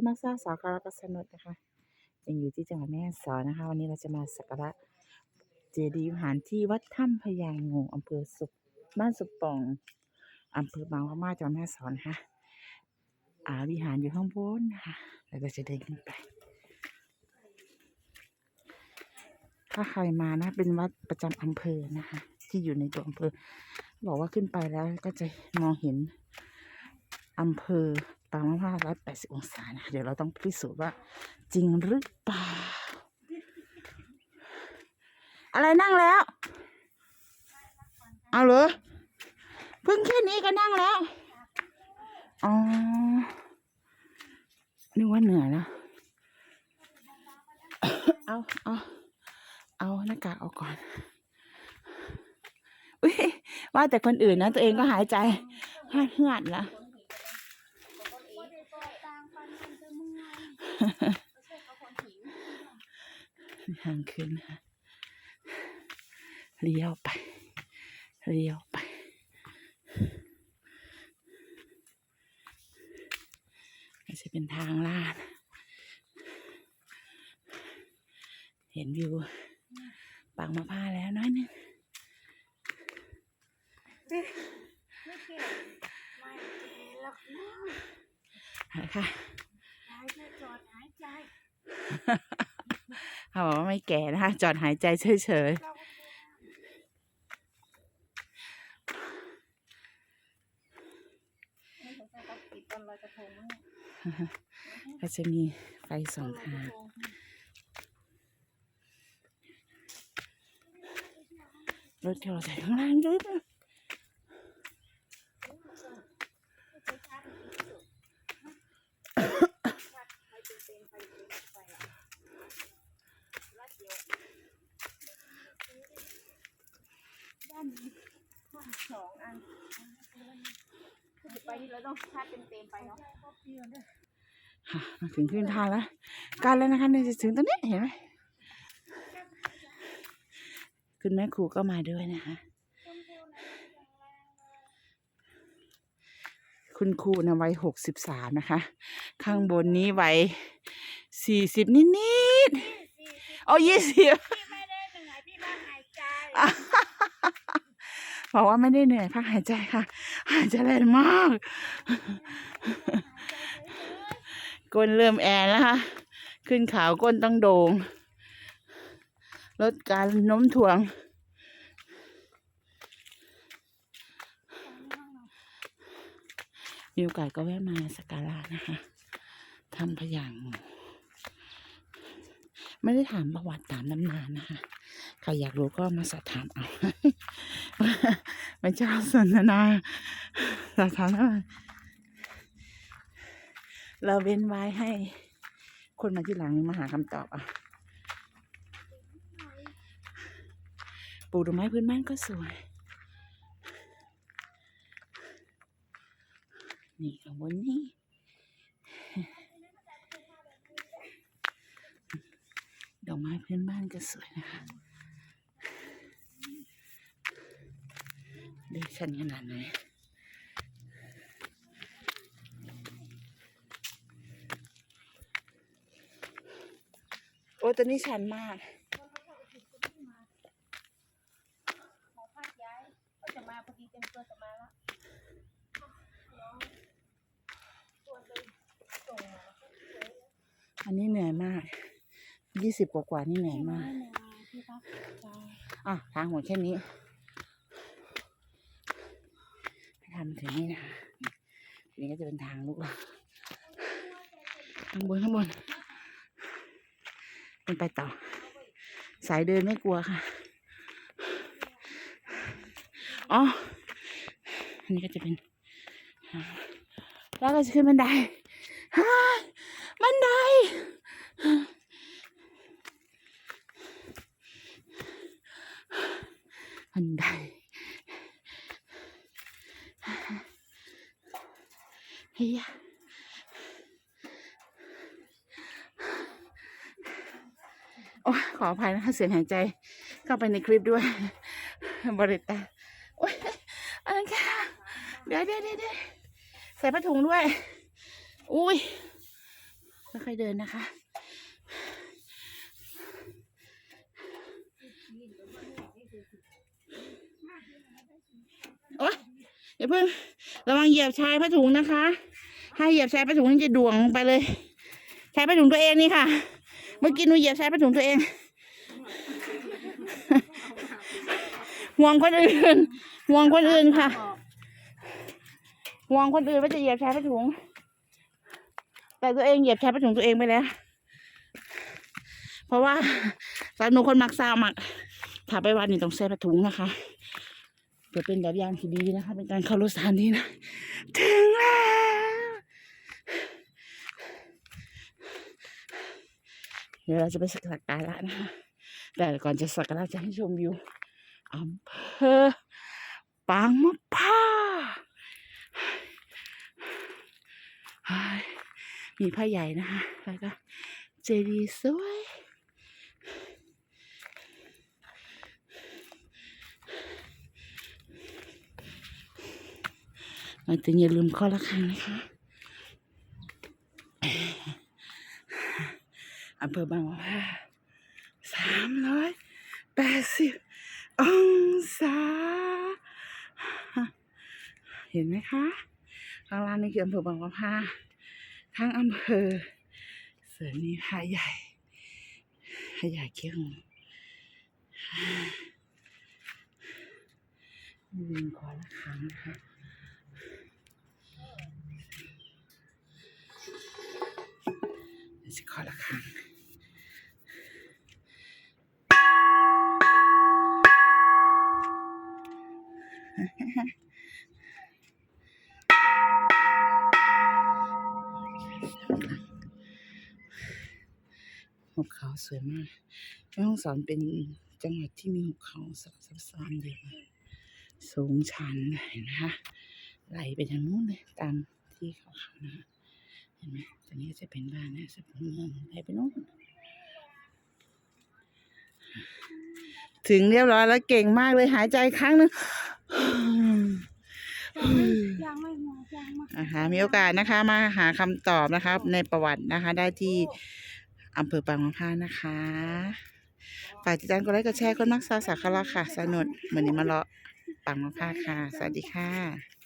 คุณมาซาสาวการกัสนุดนะคะยังอยู่ที่จังหวัดแม่ฮ่องสอนนะคะ วันนี้เราจะมาสักการะเจดีย์วิหารที่วัดถ้ำพญางูอำเภอสุขบ้านสุขปองอำเภอบางพม่าจังหวัดแม่ฮ่องสอนะคะอ่าวิหารอยู่ข้างบนนะคะแล้วเราจะเดินขึ้นไป ถ้าใครมานะ เป็นวัดประจำอำเภอนะคะ ที่อยู่ในตัวอำเภอ บอกว่าขึ้นไปแล้วก็จะมองเห็นอำเภอ ปางมะพร้าวร้อยแปดสิบองศานะเดี๋ยวเราต้องพิสูจน์ว่า จริงหรือเปล่า อะไรนั่งแล้ว เอาเหรอเพิ่งแค่นี้ก็นั่งแล้ว อ๋อ นึกว่าเหนื่อยแล้ว เอาเอาเอาหน้ากากออกก่อนอุ้ยว่าแต่คนอื่นนะ ตัวเองก็หายใจหาดเหือดละ ทางขึ้นนะคะเลี้ยวไปเลี้ยวไปอาจจะเป็นทางลาด เห็นวิวปางมะพร้าวแล้วน้อยหนึงไม่เก่ไม่เก่หรอกนะเอาละค่ะ หายใจจอดหายใจ เขาบอกว่าไม่แก่นะคะจอดหายใจเฉยเราไม่สงสัยเขาปิดตอนลอยกระทงมั้งๆก็จะมีไฟสองทางรถที่เราใส่ข้างล่างด้วยนะ ด้านนี้ข้างส องอันไปที่เราต้องชาร์จเต็มๆไปเนาะค่ะมาถึงขึ้นทางแล้วกันแล้วนะคะเนี่ยจะถึงตรงนี้เห็นไหมคุณแม่ครูก็มาด้วยนะคะ คุณครูนะวัยหกสิบสามนะคะ ข้างบนนี้วัยสี่สิบนิดๆเอายี่สิบ บอกว่าไม่ได้เหนื่อยพักหายใจค่ะ หายใจแรงมากก้นเริ่มแอนแล้วค่ะ ขึ้นเขาก้นต้องโดง่งลดการโน้มถ่วง มีโอกาสก็แวะมาสักการะนะคะทำพยาง ไม่ได้ถามประวัติตามน้ำนานนะคะ ครอยากรู้ก็มาสอบถามเอาไม่ชอบสนทนาสอบถามเราเว้นไว้ให้ คนมาที่หลังมาหาคำตอบอะปลูกดอกไม้พื้นบ้านก็สวย นี่ข้างบนนี่ดอกไม้พื้นบ้านก็สวยนะคะ ดูชันขนาดไหนโอ้ตัวนี้ชันมากหมอพักย้ายก็จะมาพอดีเต็มตัวจะมาแล้วน้องตัวเลยส่งมาอันนี้เหนื่อยมาก ยี่สิบกว่าๆนี่เหนื่อยมากพี่พักใจอะ ทางหมดแค่นี้ ให้ทำถึงนี่นะคะนี่ก็จะเป็นทางลูกข้างบนข้างบนเป็นไปต่อ สายเดินไม่กลัวค่ะอ๋ออันนี้ก็จะเป็นแล้วก็จะขึ้นบันไดฮ่าบันไดบันได เฮียโอ้ขออภัยนะคะเสียงหายใจ เข้าไปในคลิปด้วยบริตาโอ้ยอันนั้นค่ะเดี๋ยวเดี๋ยวเดี๋ยวใส่ผ้าถุงด้วย อุ้ยไม่ค่อยเดินนะคะ โอ๊ยอย่าเพิ่งระวังเหยียบชายผ้าถุงนะคะ ถ้าเหยียบชายผ้าถุงนี่จะด่วงไปเลยชายผ้าถุงตัวเองนี่ค่ะ เมื่อกี้หนูเหยียบชายผ้าถุงตัวเอง ห่วงคนอื่น ห่วงคนอื่นค่ะ ห่วงคนอื่นว่าจะเหยียบชายผ้าถุง แต่ตัวเองเหยียบชายผ้าถุงตัวเองไปแล้ว เพราะว่าสาวหนูคนมักซาวมักถ้าไปวันนี้ต้องใส่ผ้าถุงนะคะเพื่อเป็นแบบอย่างที่ดีนะคะ เป็นการเคารพสถานที่นะ ถึงแล้ว เดี๋ยวเราจะไปสักการะนะคะแต่ก่อนจะสักการะจะให้ชมวิวอำเภอปางมะพ้ามีผ้าใหญ่นะคะแล้วก็เจดีย์สวยมาถึงอย่าลืมข้อละครังนะคะ อำเภอบางมะพร้าสามร้อยแปดสิบองศา เห็นไหมคะข้างล่างนี่คืออำเภอบางมะพร้าทั้งอำเภอ เส่วนนี้หาใหญ่หาใหญ่เกี้ยงลืมข้อละครั้งนะคะยวจะขอละครั้ง หุบเขาสวยมากแม่ฮ่องสอนเป็นจังหวัดที่มีหุบเขาสลับซับซ้อนเยอะสูงชันเห็นไหมคะไหลไปทางนู้นเลยตามที่เขาเขานะคะเห็นไหมตอนนี้ก็จะเป็นบ้านนะสุดเมืองไปไปโน่นถึงเรียบร้อยแล้วเก่งมากเลยหายใจครั้งหนึงยังไม่มายังมา อามีโอกาสนะคะ มาหาคำตอบนะคะในประวัตินะคะ ได้ที่อำเภอปางมะพร้าวนะคะฝากติดตามกดไลค์กดแชร์คนมักซาวสักขะละค่ะ สนุนเหมือนนี้มาเลาะปางมะพร้าวค่ะ สวัสดีค่ะ